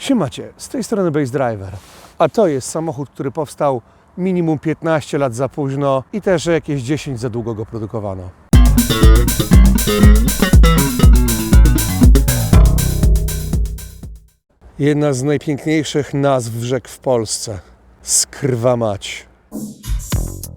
Siemacie, z tej strony Base Driver, a to jest samochód, który powstał minimum 15 lat za późno i też jakieś 10 za długo go produkowano. Jedna z najpiękniejszych nazw rzek w Polsce. Skrwa mać.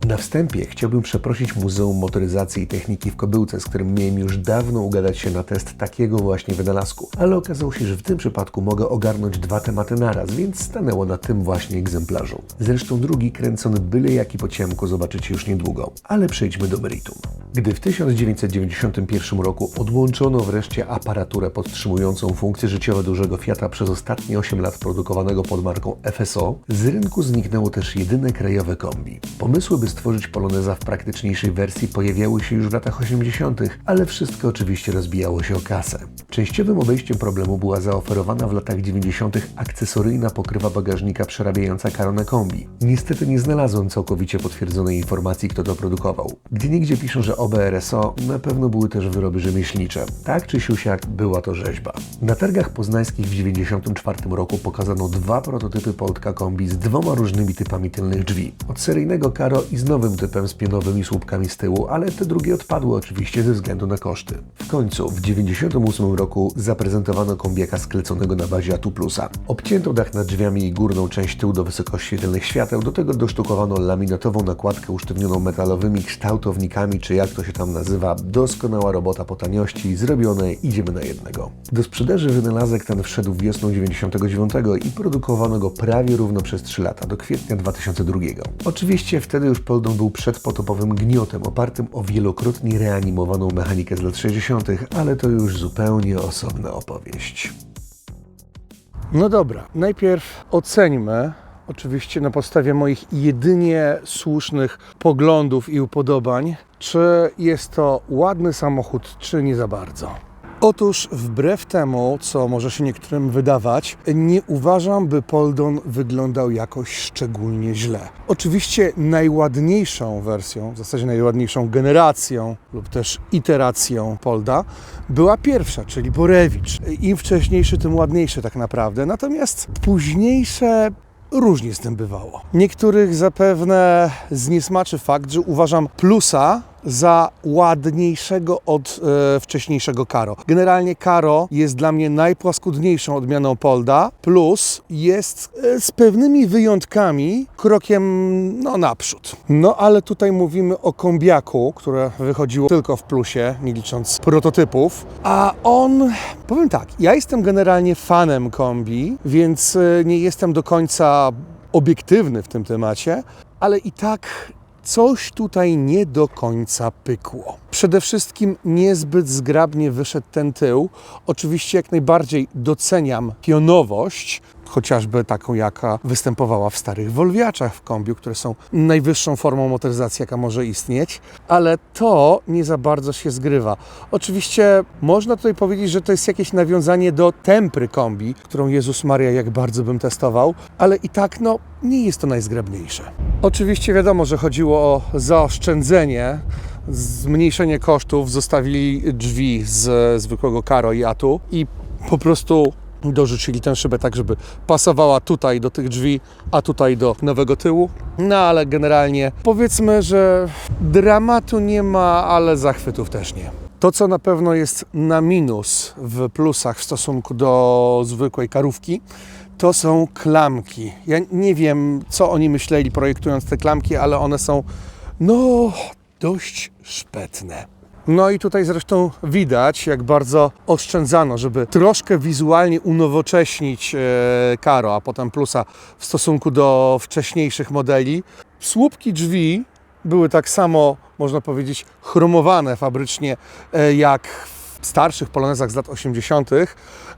Na wstępie chciałbym przeprosić Muzeum Motoryzacji i Techniki w Kobyłce, z którym miałem już dawno ugadać się na test takiego właśnie wynalazku. Ale okazało się, że w tym przypadku mogę ogarnąć dwa tematy naraz, więc stanęło na tym właśnie egzemplarzu. Zresztą drugi kręcony byle jaki po ciemku zobaczycie już niedługo. Ale przejdźmy do meritum. Gdy w 1991 roku odłączono wreszcie aparaturę podtrzymującą funkcje życiowe dużego Fiata przez ostatnie 8 lat produkowanego pod marką FSO, z rynku zniknęło też jedyne krajowe kombi. Pomysły, by stworzyć Poloneza w praktyczniejszej wersji pojawiały się już w latach 80., ale wszystko oczywiście rozbijało się o kasę. Częściowym obejściem problemu była zaoferowana w latach 90. akcesoryjna pokrywa bagażnika przerabiająca Karona Kombi. Niestety nie znalazłem całkowicie potwierdzonej informacji, kto to produkował. Gdzie piszą, że OBRSO na pewno były też wyroby rzemieślnicze. Tak czy siusiak była to rzeźba. Na targach poznańskich w 94 roku pokazano dwa prototypy Poltka Kombi z dwoma różnymi typami tylnych drzwi. Od seryjnego Karo i z nowym typem z pionowymi słupkami z tyłu, ale te drugie odpadły oczywiście ze względu na koszty. W końcu w 98 roku zaprezentowano kombiaka skleconego na bazie Atu Plusa. Obcięto dach nad drzwiami i górną część tyłu do wysokości tylnych świateł, do tego dosztukowano laminatową nakładkę usztywnioną metalowymi kształtownikami, czy jak to się tam nazywa. Doskonała robota po taniości, zrobione, idziemy na jednego. Do sprzedaży wynalazek ten wszedł wiosną 99 i produkowano go prawie równo przez 3 lata, do kwietnia 2002. Oczywiście wtedy już Poldon był przedpotopowym gniotem opartym o wielokrotnie reanimowaną mechanikę z lat 60., ale to już zupełnie osobna opowieść. No dobra, najpierw oceńmy, oczywiście na podstawie moich jedynie słusznych poglądów i upodobań, czy jest to ładny samochód, czy nie za bardzo. Otóż, wbrew temu, co może się niektórym wydawać, nie uważam, by Poldon wyglądał jakoś szczególnie źle. Oczywiście najładniejszą wersją, w zasadzie najładniejszą generacją lub też iteracją Polda była pierwsza, czyli Borewicz. Im wcześniejszy, tym ładniejszy tak naprawdę. Natomiast późniejsze różnie z tym bywało. Niektórych zapewne zniesmaczy fakt, że uważam plusa za ładniejszego od e, wcześniejszego Karo. Generalnie Karo jest dla mnie najpłaskudniejszą odmianą Polda, plus jest e, z pewnymi wyjątkami krokiem no, naprzód. No ale tutaj mówimy o kombiaku, które wychodziło tylko w plusie, nie licząc prototypów, a on, powiem tak, ja jestem generalnie fanem kombi, więc e, nie jestem do końca obiektywny w tym temacie, ale i tak coś tutaj nie do końca pykło. Przede wszystkim niezbyt zgrabnie wyszedł ten tył. Oczywiście jak najbardziej doceniam pionowość, chociażby taką, jaka występowała w starych Wolwiaczach w kombiu, które są najwyższą formą motoryzacji, jaka może istnieć, ale to nie za bardzo się zgrywa. Oczywiście można tutaj powiedzieć, że to jest jakieś nawiązanie do tempry kombi, którą Jezus Maria jak bardzo bym testował, ale i tak no nie jest to najzgrabniejsze. Oczywiście wiadomo, że chodziło o zaoszczędzenie, zmniejszenie kosztów, zostawili drzwi z zwykłego Karo i Atu i po prostu dorzucili tę szybę tak, żeby pasowała tutaj do tych drzwi, a tutaj do nowego tyłu. No ale generalnie powiedzmy, że dramatu nie ma, ale zachwytów też nie. To, co na pewno jest na minus w plusach w stosunku do zwykłej karówki, to są klamki. Ja nie wiem, co oni myśleli projektując te klamki, ale one są no dość szpetne. No i tutaj zresztą widać, jak bardzo oszczędzano, żeby troszkę wizualnie unowocześnić e, Karo, a potem Plusa w stosunku do wcześniejszych modeli. Słupki drzwi były tak samo, można powiedzieć, chromowane fabrycznie, e, jak w starszych polonezach z lat 80.,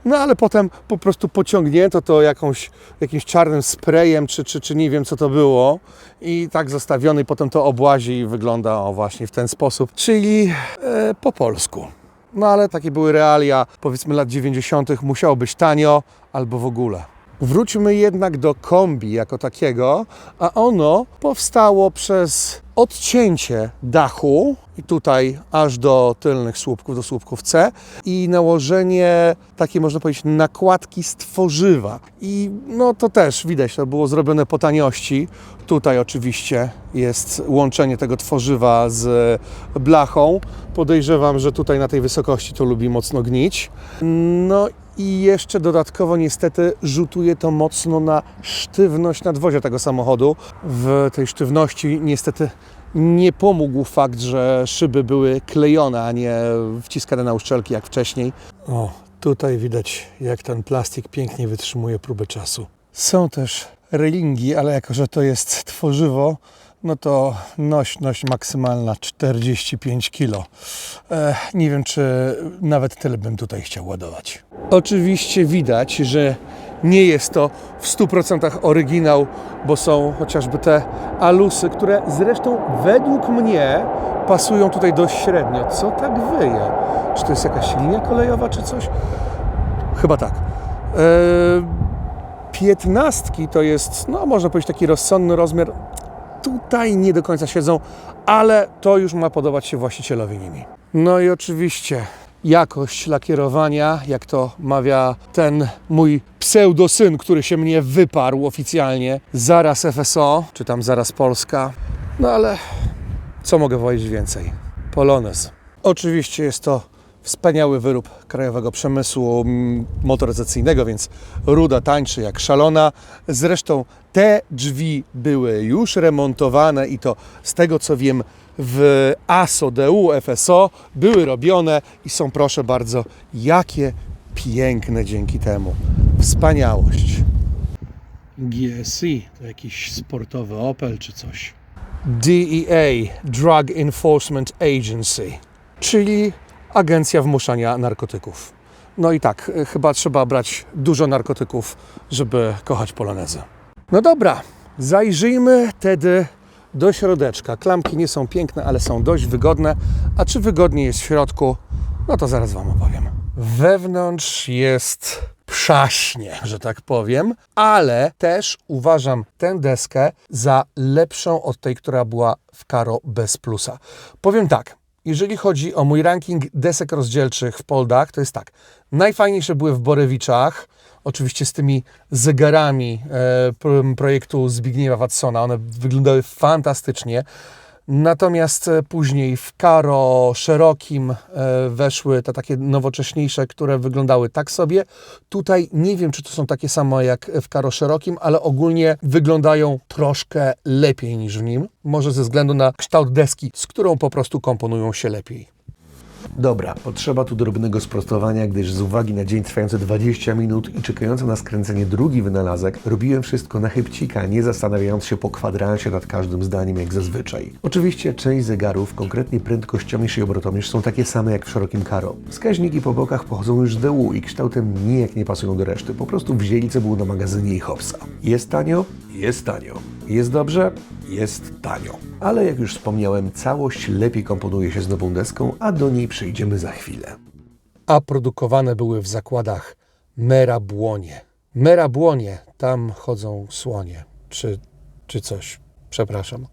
no ale potem po prostu pociągnięto to jakąś, jakimś czarnym sprayem, czy, czy, czy nie wiem co to było i tak zostawiony i potem to obłazi i wygląda o właśnie w ten sposób, czyli e, po polsku. No ale takie były realia, powiedzmy lat 90., musiało być tanio albo w ogóle. Wróćmy jednak do kombi jako takiego, a ono powstało przez odcięcie dachu i tutaj aż do tylnych słupków, do słupków C i nałożenie takiej można powiedzieć nakładki z tworzywa. I no to też widać, to było zrobione po taniości. Tutaj oczywiście jest łączenie tego tworzywa z blachą. Podejrzewam, że tutaj na tej wysokości to lubi mocno gnić. No i jeszcze dodatkowo niestety rzutuje to mocno na sztywność nadwozia tego samochodu. W tej sztywności niestety nie pomógł fakt, że szyby były klejone, a nie wciskane na uszczelki jak wcześniej. O, tutaj widać jak ten plastik pięknie wytrzymuje próbę czasu. Są też relingi, ale jako, że to jest tworzywo, no to nośność maksymalna 45 kg. E, nie wiem, czy nawet tyle bym tutaj chciał ładować. Oczywiście widać, że nie jest to w 100% oryginał, bo są chociażby te alusy, które zresztą według mnie pasują tutaj dość średnio. Co tak wyje? Czy to jest jakaś linia kolejowa, czy coś? Chyba tak. E, Piętnastki to jest, no można powiedzieć, taki rozsądny rozmiar. Tutaj nie do końca siedzą, ale to już ma podobać się właścicielowi nimi. No i oczywiście jakość lakierowania, jak to mawia ten mój pseudosyn, który się mnie wyparł oficjalnie. Zaraz FSO, czy tam zaraz Polska. No ale co mogę powiedzieć więcej? Polonez. Oczywiście jest to wspaniały wyrób krajowego przemysłu mm, motoryzacyjnego, więc ruda tańczy jak szalona. Zresztą te drzwi były już remontowane i to z tego co wiem w ASO, DU, FSO były robione i są proszę bardzo jakie piękne dzięki temu. Wspaniałość. GSI to jakiś sportowy Opel czy coś. DEA, Drug Enforcement Agency, czyli Agencja Wmuszania Narkotyków. No i tak, y, chyba trzeba brać dużo narkotyków, żeby kochać polonezy. No dobra, zajrzyjmy tedy do środeczka. Klamki nie są piękne, ale są dość wygodne. A czy wygodnie jest w środku? No to zaraz Wam opowiem. Wewnątrz jest przaśnie, że tak powiem, ale też uważam tę deskę za lepszą od tej, która była w Karo bez plusa. Powiem tak, jeżeli chodzi o mój ranking desek rozdzielczych w Poldach, to jest tak. Najfajniejsze były w Borewiczach, oczywiście z tymi zegarami e, pro- projektu Zbigniewa Watsona. One wyglądały fantastycznie. Natomiast e, później w Karo szerokim e, weszły te takie nowocześniejsze, które wyglądały tak sobie. Tutaj nie wiem, czy to są takie samo jak w Karo szerokim, ale ogólnie wyglądają troszkę lepiej niż w nim. Może ze względu na kształt deski, z którą po prostu komponują się lepiej. Dobra, potrzeba tu drobnego sprostowania, gdyż z uwagi na dzień trwający 20 minut i czekający na skręcenie drugi wynalazek, robiłem wszystko na chybcika, nie zastanawiając się po kwadransie nad każdym zdaniem jak zazwyczaj. Oczywiście część zegarów, konkretnie prędkościomierz i obrotomierz, są takie same jak w szerokim karo. Wskaźniki po bokach pochodzą już z DU i kształtem nijak nie pasują do reszty, po prostu wzięli co było na magazynie i hopsa. Jest tanio? Jest tanio. Jest dobrze? Jest tanio. Ale jak już wspomniałem, całość lepiej komponuje się z nową deską, a do niej przejdziemy za chwilę. a produkowane były w zakładach Merabłonie. Merabłonie, tam chodzą słonie, czy, czy coś, przepraszam.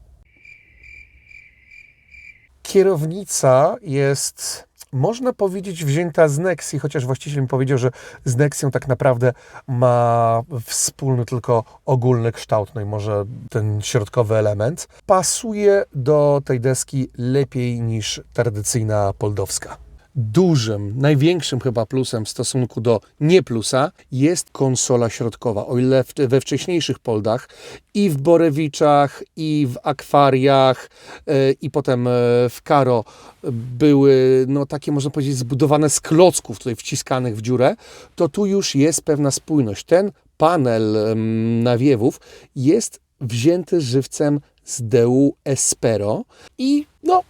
Kierownica jest, można powiedzieć, wzięta z Nexi, chociaż właściciel mi powiedział, że z Nexią tak naprawdę ma wspólny tylko ogólny kształt, no i może ten środkowy element. Pasuje do tej deski lepiej niż tradycyjna poldowska. Dużym, największym chyba plusem w stosunku do nie plusa jest konsola środkowa. O ile w, we wcześniejszych poldach i w Borewiczach, i w akwariach, e, i potem e, w Karo były no, takie, można powiedzieć, zbudowane z klocków tutaj wciskanych w dziurę, to tu już jest pewna spójność. Ten panel em, nawiewów jest wzięty żywcem z DU Espero i no,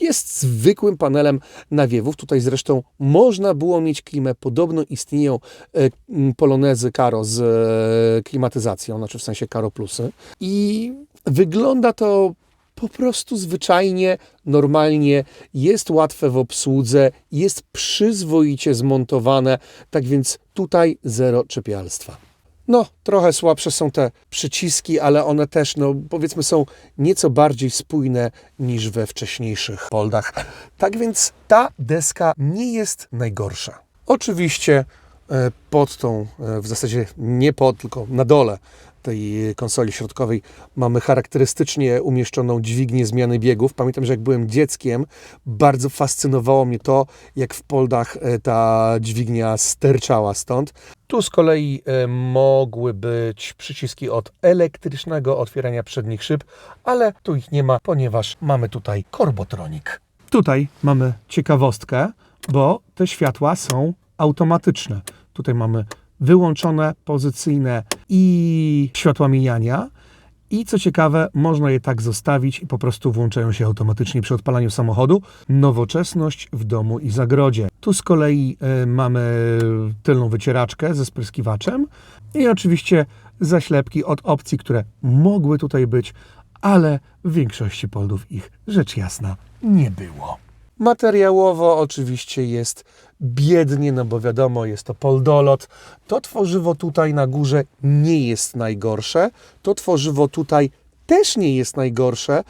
jest zwykłym panelem nawiewów. Tutaj zresztą można było mieć klimę. Podobno istnieją e, polonezy Karo z e, klimatyzacją, znaczy w sensie Karo Plusy. I wygląda to po prostu zwyczajnie, normalnie, jest łatwe w obsłudze, jest przyzwoicie zmontowane, tak więc tutaj zero czepialstwa. No, trochę słabsze są te przyciski, ale one też, no powiedzmy, są nieco bardziej spójne niż we wcześniejszych poldach. Tak więc ta deska nie jest najgorsza. Oczywiście e, pod tą, e, w zasadzie nie pod, tylko na dole tej konsoli środkowej mamy charakterystycznie umieszczoną dźwignię zmiany biegów. Pamiętam, że jak byłem dzieckiem, bardzo fascynowało mnie to, jak w poldach e, ta dźwignia sterczała stąd. Tu z kolei e, mogły być przyciski od elektrycznego otwierania przednich szyb, ale tu ich nie ma, ponieważ mamy tutaj Korbotronik. Tutaj mamy ciekawostkę, bo te światła są automatyczne. Tutaj mamy wyłączone, pozycyjne i światła mijania. I co ciekawe, można je tak zostawić i po prostu włączają się automatycznie przy odpalaniu samochodu. Nowoczesność w domu i zagrodzie. Tu z kolei e, mamy tylną wycieraczkę ze spryskiwaczem i oczywiście zaślepki od opcji, które mogły tutaj być, ale w większości poldów ich rzecz jasna nie było. Materiałowo oczywiście jest biednie, no bo wiadomo, jest to poldolot. To tworzywo tutaj na górze nie jest najgorsze. To tworzywo tutaj też nie jest najgorsze.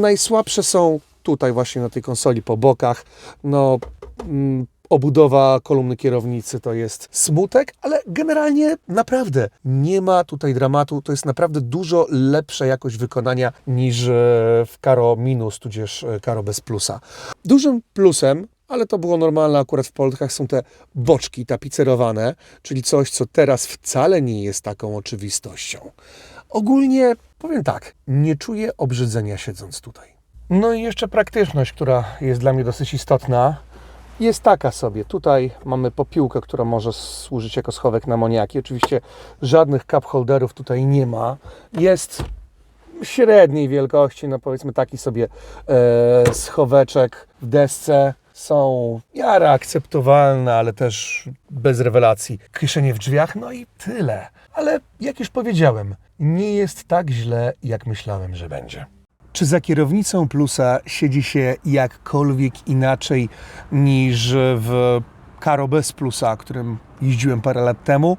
Najsłabsze są tutaj właśnie na tej konsoli po bokach. No, mm, obudowa kolumny kierownicy to jest smutek, ale generalnie naprawdę nie ma tutaj dramatu. To jest naprawdę dużo lepsza jakość wykonania niż e, w Karo Minus, tudzież e, Karo bez plusa. Dużym plusem ale to było normalne akurat w Polkach, są te boczki tapicerowane, czyli coś, co teraz wcale nie jest taką oczywistością. Ogólnie powiem tak, nie czuję obrzydzenia siedząc tutaj. No i jeszcze praktyczność, która jest dla mnie dosyć istotna, jest taka sobie. Tutaj mamy popiłkę, która może służyć jako schowek na moniaki. Oczywiście żadnych cup holderów tutaj nie ma. Jest średniej wielkości, no powiedzmy taki sobie e, schoweczek w desce. Są w miarę akceptowalne, ale też bez rewelacji. Kieszenie w drzwiach, no i tyle. Ale jak już powiedziałem, nie jest tak źle, jak myślałem, że będzie. Czy za kierownicą plusa siedzi się jakkolwiek inaczej niż w Karo bez plusa, którym jeździłem parę lat temu?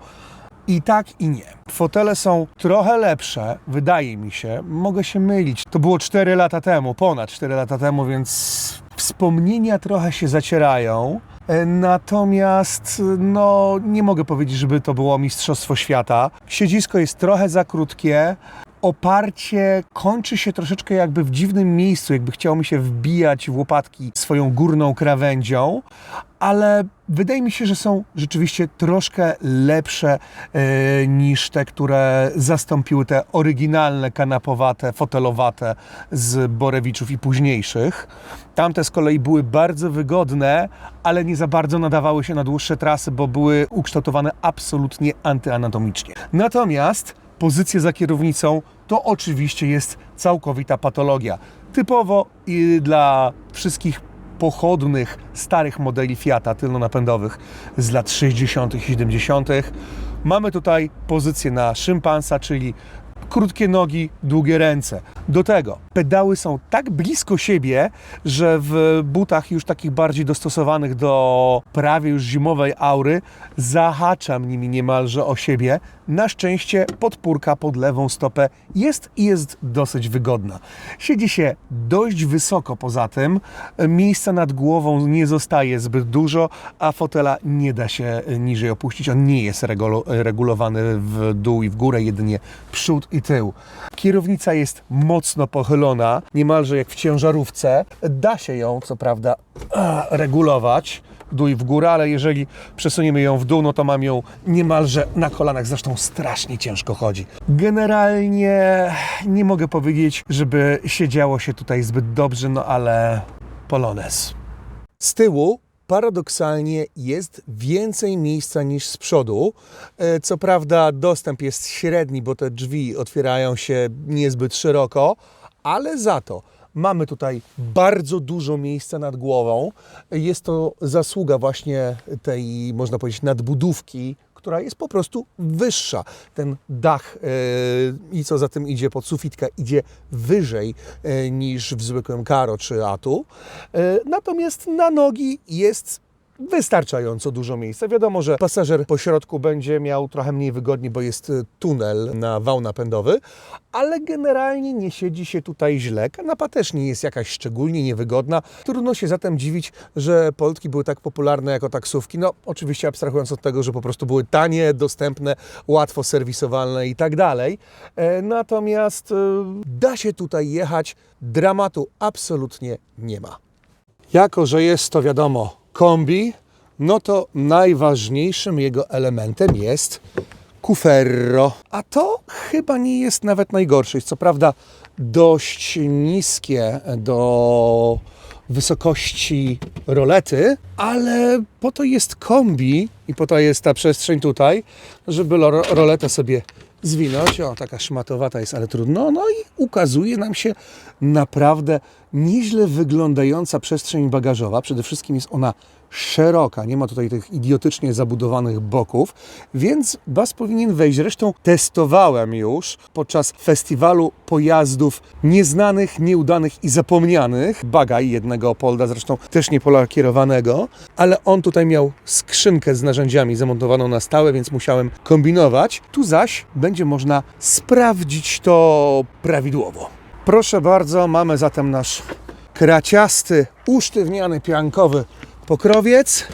I tak i nie. Fotele są trochę lepsze, wydaje mi się. Mogę się mylić. To było 4 lata temu, ponad 4 lata temu, więc wspomnienia trochę się zacierają. E, Natomiast no, nie mogę powiedzieć, żeby to było Mistrzostwo Świata. Siedzisko jest trochę za krótkie. Oparcie kończy się troszeczkę jakby w dziwnym miejscu, jakby chciało mi się wbijać w łopatki swoją górną krawędzią, ale wydaje mi się, że są rzeczywiście troszkę lepsze e, niż te, które zastąpiły te oryginalne kanapowate, fotelowate z Borewiczów i późniejszych. Tamte z kolei były bardzo wygodne, ale nie za bardzo nadawały się na dłuższe trasy, bo były ukształtowane absolutnie antyanatomicznie. Natomiast pozycję za kierownicą to oczywiście jest całkowita patologia. Typowo i dla wszystkich pochodnych, starych modeli Fiata tylnonapędowych z lat 60. i 70. Mamy tutaj pozycję na szympansa, czyli krótkie nogi, długie ręce. Do tego pedały są tak blisko siebie, że w butach już takich bardziej dostosowanych do prawie już zimowej aury zahaczam nimi niemalże o siebie. Na szczęście podpórka pod lewą stopę jest i jest dosyć wygodna. Siedzi się dość wysoko poza tym, miejsca nad głową nie zostaje zbyt dużo, a fotela nie da się niżej opuścić. On nie jest regulowany w dół i w górę, jedynie przód i tył. Kierownica jest mocno pochylona, niemalże jak w ciężarówce. Da się ją, co prawda, regulować dół w górę, ale jeżeli przesuniemy ją w dół, no to mam ją niemalże na kolanach, zresztą strasznie ciężko chodzi. Generalnie nie mogę powiedzieć, żeby siedziało się tutaj zbyt dobrze, no ale Polones. Z tyłu paradoksalnie jest więcej miejsca niż z przodu. E, Co prawda dostęp jest średni, bo te drzwi otwierają się niezbyt szeroko, ale za to mamy tutaj bardzo dużo miejsca nad głową. Jest to zasługa właśnie tej, można powiedzieć, nadbudówki, która jest po prostu wyższa. Ten dach e, i co za tym idzie, podsufitka idzie wyżej e, niż w zwykłym Karo czy Atu. E, Natomiast na nogi jest wystarczająco dużo miejsca. Wiadomo, że pasażer po środku będzie miał trochę mniej wygodnie, bo jest y, tunel na wał napędowy, ale generalnie nie siedzi się tutaj źle. Kanapa też nie jest jakaś szczególnie niewygodna. Trudno się zatem dziwić, że Poltki były tak popularne jako taksówki. No, oczywiście abstrahując od tego, że po prostu były tanie, dostępne, łatwo serwisowalne i tak dalej. E, Natomiast e, da się tutaj jechać, dramatu absolutnie nie ma. Jako, że jest to wiadomo kombi, no to najważniejszym jego elementem jest kuferro. A to chyba nie jest nawet najgorsze. Co prawda dość niskie do wysokości rolety, ale po to jest kombi i po to jest ta przestrzeń tutaj, żeby roletę sobie zwinąć. O, taka szmatowata jest, ale trudno. No i ukazuje nam się naprawdę nieźle wyglądająca przestrzeń bagażowa. Przede wszystkim jest ona szeroka, nie ma tutaj tych idiotycznie zabudowanych boków, więc bas powinien wejść. Zresztą testowałem już podczas festiwalu pojazdów nieznanych, nieudanych i zapomnianych. Bagaj jednego Polda, zresztą też nie polakierowanego, ale on tutaj miał skrzynkę z narzędziami zamontowaną na stałe, więc musiałem kombinować. Tu zaś będzie można sprawdzić to prawidłowo. Proszę bardzo, mamy zatem nasz kraciasty, usztywniany, piankowy pokrowiec.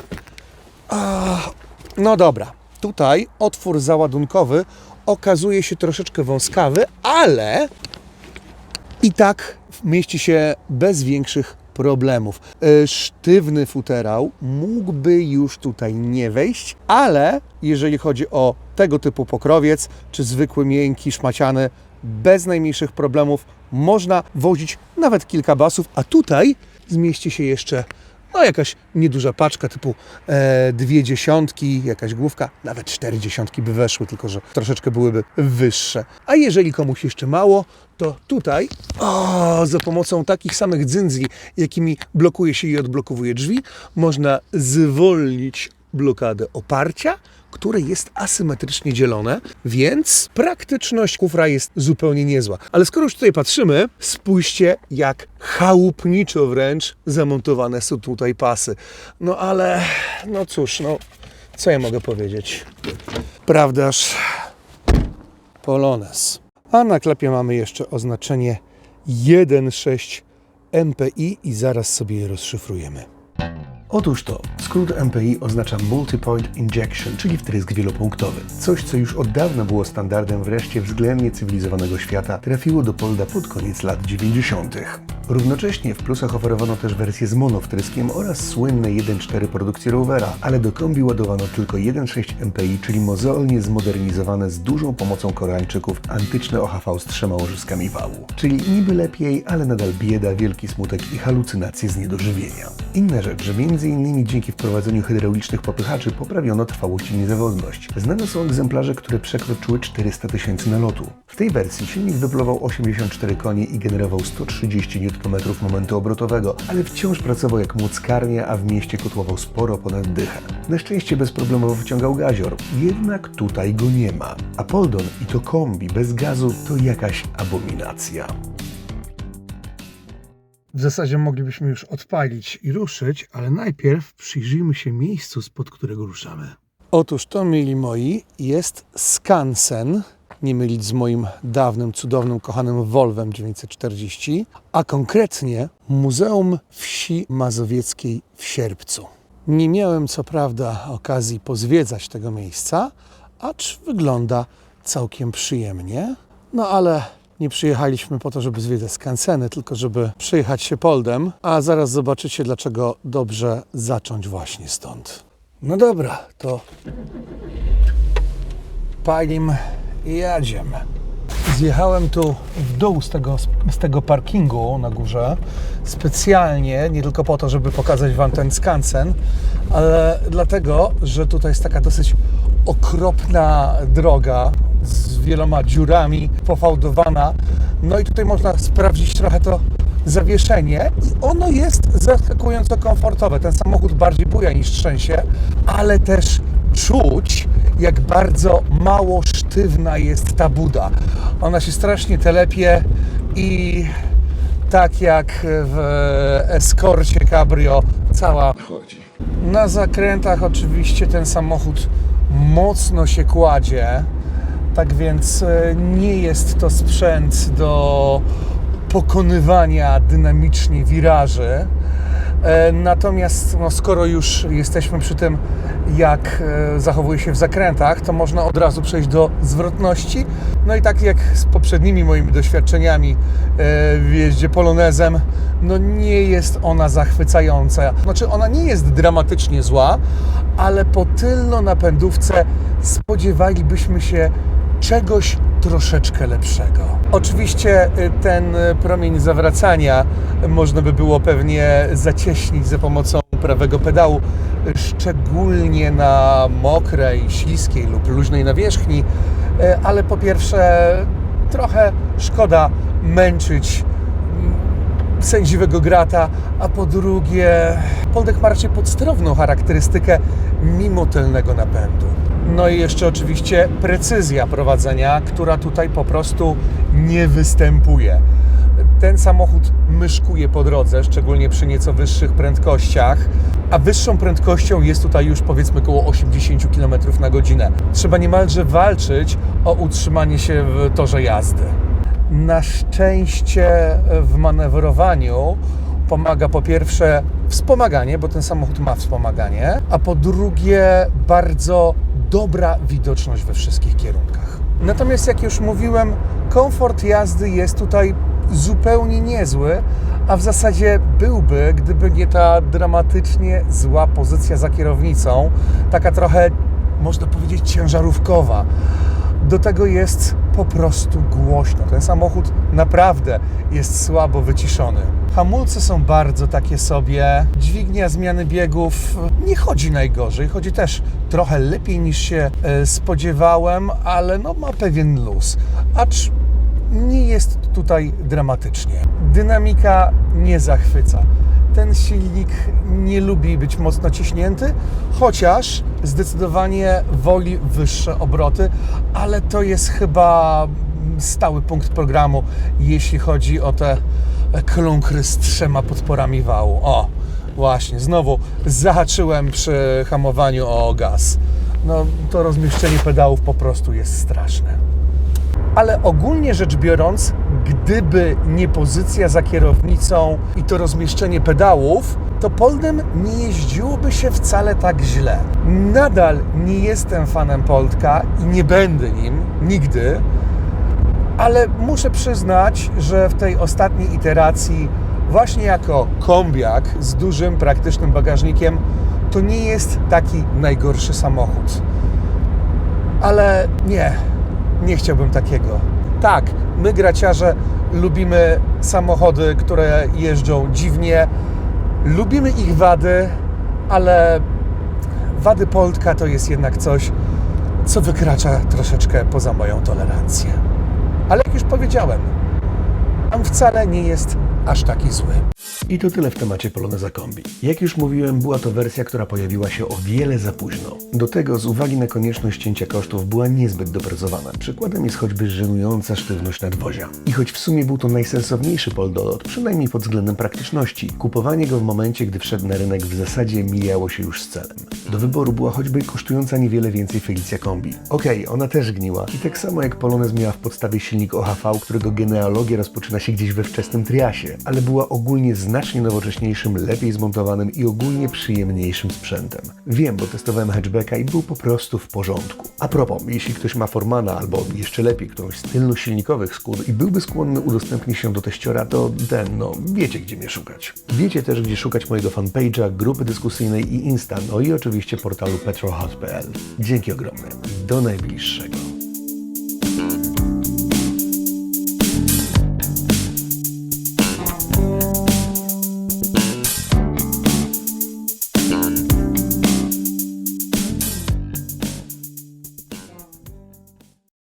No dobra, tutaj otwór załadunkowy okazuje się troszeczkę wąskawy, ale i tak mieści się bez większych problemów. E, Sztywny futerał mógłby już tutaj nie wejść, ale jeżeli chodzi o tego typu pokrowiec, czy zwykły miękki, szmaciany, bez najmniejszych problemów można wozić nawet kilka basów, a tutaj zmieści się jeszcze no jakaś nieduża paczka typu e, dwie dziesiątki, jakaś główka, nawet cztery dziesiątki by weszły, tylko że troszeczkę byłyby wyższe. A jeżeli komuś jeszcze mało, to tutaj o, za pomocą takich samych dzyndzli, jakimi blokuje się i odblokowuje drzwi, można zwolnić blokadę oparcia, które jest asymetrycznie dzielone, więc praktyczność kufra jest zupełnie niezła. Ale skoro już tutaj patrzymy, spójrzcie jak chałupniczo wręcz zamontowane są tutaj pasy. No ale, no cóż, no co ja mogę powiedzieć? Prawdaż Polones. A na klepie mamy jeszcze oznaczenie 1.6 MPI i zaraz sobie je rozszyfrujemy. Otóż to, skrót MPI oznacza Multi-Point Injection, czyli wtrysk wielopunktowy. Coś, co już od dawna było standardem wreszcie względnie cywilizowanego świata, trafiło do Polda pod koniec lat 90. Równocześnie w plusach oferowano też wersję z monowtryskiem oraz słynne 1.4 produkcji Rovera, ale do kombi ładowano tylko 1.6 MPI, czyli mozolnie zmodernizowane z dużą pomocą Koreańczyków antyczne OHV z trzema łożyskami wału. Czyli niby lepiej, ale nadal bieda, wielki smutek i halucynacje z niedożywienia. Inna rzecz, że m.in. dzięki wprowadzeniu hydraulicznych popychaczy poprawiono trwałość i niezawodność. Znane są egzemplarze, które przekroczyły 400 tysięcy nalotu. W tej wersji silnik wypluwał 84 konie i generował 130 Nm momentu obrotowego, ale wciąż pracował jak młockarnia, a w mieście kotłował sporo ponad dychę. Na szczęście bezproblemowo wyciągał gazior, jednak tutaj go nie ma. A Poldon i to kombi bez gazu to jakaś abominacja. W zasadzie moglibyśmy już odpalić i ruszyć, ale najpierw przyjrzyjmy się miejscu, spod którego ruszamy. Otóż to, mili moi, jest skansen, nie mylić z moim dawnym, cudownym, kochanym Volvem 940, a konkretnie Muzeum Wsi Mazowieckiej w Sierpcu. Nie miałem co prawda okazji pozwiedzać tego miejsca, acz wygląda całkiem przyjemnie. No ale nie przyjechaliśmy po to, żeby zwiedzać skanseny, tylko żeby przejechać się Poldem, a zaraz zobaczycie, dlaczego dobrze zacząć właśnie stąd. No dobra, to palim i jadziem. Zjechałem tu w dół z tego, z tego parkingu na górze specjalnie, nie tylko po to, żeby pokazać Wam ten skansen, ale dlatego, że tutaj jest taka dosyć okropna droga z wieloma dziurami, pofałdowana. No i tutaj można sprawdzić trochę to zawieszenie i ono jest zaskakująco komfortowe. Ten samochód bardziej buja niż trzęsie, ale też czuć, jak bardzo mało sztywna jest ta buda. Ona się strasznie telepie i tak jak w Escorcie Cabrio, cała chodzi. na zakrętach oczywiście ten samochód mocno się kładzie, tak więc e, nie jest to sprzęt do pokonywania dynamicznie wiraży. E, Natomiast no, skoro już jesteśmy przy tym, jak e, zachowuje się w zakrętach, to można od razu przejść do zwrotności. No i tak jak z poprzednimi moimi doświadczeniami e, w jeździe polonezem, no nie jest ona zachwycająca. Znaczy ona nie jest dramatycznie zła, ale po tylno-napędówce spodziewalibyśmy się czegoś troszeczkę lepszego. Oczywiście y, ten y, promień zawracania można by było pewnie zacieśnić za pomocą prawego pedału, y, szczególnie na mokrej, śliskiej lub luźnej nawierzchni, y, ale po pierwsze trochę szkoda męczyć sędziwego grata, a po drugie Poldek ma raczej charakterystykę mimo tylnego napędu. No i jeszcze oczywiście precyzja prowadzenia, która tutaj po prostu nie występuje. Ten samochód myszkuje po drodze, szczególnie przy nieco wyższych prędkościach, a wyższą prędkością jest tutaj już powiedzmy około 80 km na godzinę. Trzeba niemalże walczyć o utrzymanie się w torze jazdy. Na szczęście w manewrowaniu pomaga po pierwsze wspomaganie, bo ten samochód ma wspomaganie, a po drugie bardzo dobra widoczność we wszystkich kierunkach. Natomiast jak już mówiłem, komfort jazdy jest tutaj zupełnie niezły, a w zasadzie byłby, gdyby nie ta dramatycznie zła pozycja za kierownicą, taka trochę, można powiedzieć, ciężarówkowa do tego jest po prostu głośno. Ten samochód naprawdę jest słabo wyciszony. Hamulce są bardzo takie sobie. Dźwignia zmiany biegów nie chodzi najgorzej. Chodzi też trochę lepiej niż się e, spodziewałem, ale no ma pewien luz. Acz nie jest tutaj dramatycznie. Dynamika nie zachwyca. Ten silnik nie lubi być mocno ciśnięty, chociaż zdecydowanie woli wyższe obroty, ale to jest chyba stały punkt programu, jeśli chodzi o te klunkry z trzema podporami wału. O, właśnie, znowu zahaczyłem przy hamowaniu o gaz. No, to rozmieszczenie pedałów po prostu jest straszne ale ogólnie rzecz biorąc, gdyby nie pozycja za kierownicą i to rozmieszczenie pedałów, to Poldem nie jeździłoby się wcale tak źle. Nadal nie jestem fanem Poldka i nie będę nim nigdy, ale muszę przyznać, że w tej ostatniej iteracji, właśnie jako kombiak z dużym, praktycznym bagażnikiem, to nie jest taki najgorszy samochód. Ale nie, nie chciałbym takiego. Tak, my graciarze lubimy samochody, które jeżdżą dziwnie, lubimy ich wady, ale wady Poltka to jest jednak coś, co wykracza troszeczkę poza moją tolerancję. Ale jak już powiedziałem, on wcale nie jest aż taki zły. I to tyle w temacie Poloneza Kombi. Jak już mówiłem, była to wersja, która pojawiła się o wiele za późno. Do tego, z uwagi na konieczność cięcia kosztów, była niezbyt doprecyzowana. Przykładem jest choćby żenująca sztywność nadwozia. I choć w sumie był to najsensowniejszy Poldolot, przynajmniej pod względem praktyczności, kupowanie go w momencie, gdy wszedł na rynek w zasadzie mijało się już z celem. Do wyboru była choćby kosztująca niewiele więcej Felicia Kombi. Okej, ona też gniła i tak samo jak Polonez miała w podstawie silnik OHV, którego genealogia rozpoczyna się gdzieś we wczesnym triasie, ale była ogólnie znacznie nowocześniejszym, lepiej zmontowanym i ogólnie przyjemniejszym sprzętem. Wiem, bo testowałem hatchbacka i był po prostu w porządku. A propos, jeśli ktoś ma Formana albo jeszcze lepiej którąś z tylnosilnikowych skód i byłby skłonny udostępnić się do teściora, to ten, no, wiecie gdzie mnie szukać. Wiecie też gdzie szukać mojego fanpage'a, grupy dyskusyjnej i Insta, no i oczywiście portalu petrolhot.pl. Dzięki ogromne. Do najbliższego.